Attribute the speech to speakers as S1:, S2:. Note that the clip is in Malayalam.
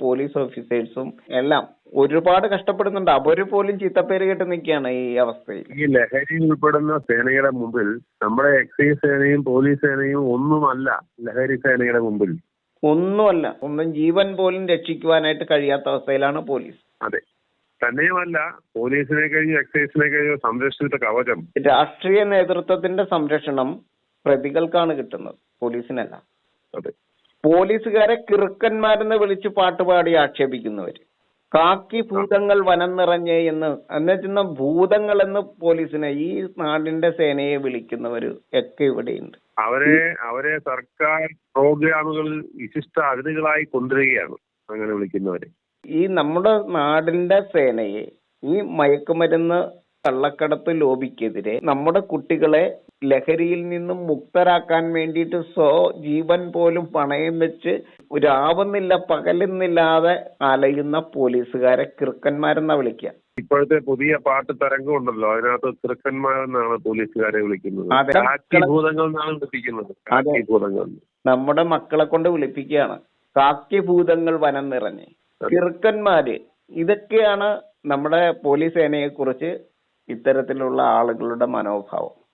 S1: പോലീസ് ഓഫീസേഴ്സും എല്ലാം ഒരുപാട് കഷ്ടപ്പെടുന്നുണ്ട്. അവർ പോലും ചീത്തപ്പേര് കേട്ട് നിൽക്കുകയാണ് ഈ അവസ്ഥയിൽ.
S2: ഈ ലഹരി ഉൾപ്പെടുന്ന സേനയുടെ മുമ്പിൽ നമ്മുടെ എക്സൈസ് സേനയും പോലീസ് സേനയും ഒന്നുമല്ല ലഹരി സേനയുടെ മുമ്പിൽ.
S1: ഒന്നുമല്ല ഒന്നും ജീവൻ പോലും രക്ഷിക്കുവാനായിട്ട് കഴിയാത്ത അവസ്ഥയിലാണ് പോലീസ്.
S2: അതെ. തന്നെയുമല്ല പോലീസിനെ കഴിഞ്ഞ് എക്സൈസിനെ കഴിഞ്ഞ് സംരക്ഷിച്ച കവചം.
S1: രാഷ്ട്രീയ നേതൃത്വത്തിന്റെ സംരക്ഷണം പ്രതികൾക്കാണ് കിട്ടുന്നത് പോലീസിനല്ല.
S2: അതെ.
S1: പോലീസുകാരെ കിറുക്കന്മാരെന്ന് വിളിച്ച് പാട്ടുപാടി ആക്ഷേപിക്കുന്നവർ കാക്കി ഭൂതങ്ങൾ വനം നിറഞ്ഞേ എന്ന് എന്നുവെച്ചാൽ ഭൂതങ്ങൾ എന്ന് പോലീസിനെ ഈ നാടിന്റെ സേനയെ വിളിക്കുന്നവര് ഒക്കെ ഇവിടെയുണ്ട്.
S2: അവരെ അവരെ സർക്കാർ പ്രോഗ്രാമുകൾ വിശിഷ്ട അതിഥികളായി കൊണ്ടുവരികയാണ് അങ്ങനെ വിളിക്കുന്നവരെ.
S1: ഈ നമ്മുടെ നാടിന്റെ സേനയെ ഈ മയക്കുമരുന്ന് കള്ളക്കടത്ത് ലോബിക്കെതിരെ നമ്മുടെ കുട്ടികളെ ലഹരിയിൽ നിന്നും മുക്തരാക്കാൻ വേണ്ടിയിട്ട് സ്വ ജീവൻ പോലും പണയം വെച്ച് രാവുന്നില്ല പകലുന്നില്ലാതെ അലയുന്ന പോലീസുകാരെ കിറുക്കന്മാരെന്നാ വിളിക്കുക
S2: ഇപ്പോഴത്തെ പുതിയ പാട്ട് തരംഗം ഉണ്ടല്ലോ അതിനകത്ത് ചെറുക്കന്മാരെന്നാണ് പോലീസുകാരെ വിളിക്കുന്നത്.
S1: അതെ.
S2: ഭൂതങ്ങൾ എന്നാണ് വിളിപ്പിക്കുന്നത്.
S1: നമ്മുടെ മക്കളെ കൊണ്ട് വിളിപ്പിക്കുകയാണ് കാക്കി ഭൂതങ്ങൾ വനം നിറഞ്ഞ്. കിറുക്കന്മാര് ഇതൊക്കെയാണ് നമ്മുടെ പോലീസ് സേനയെ കുറിച്ച് ഇത്തരത്തിലുള്ള ആളുകളുടെ മനോഭാവം.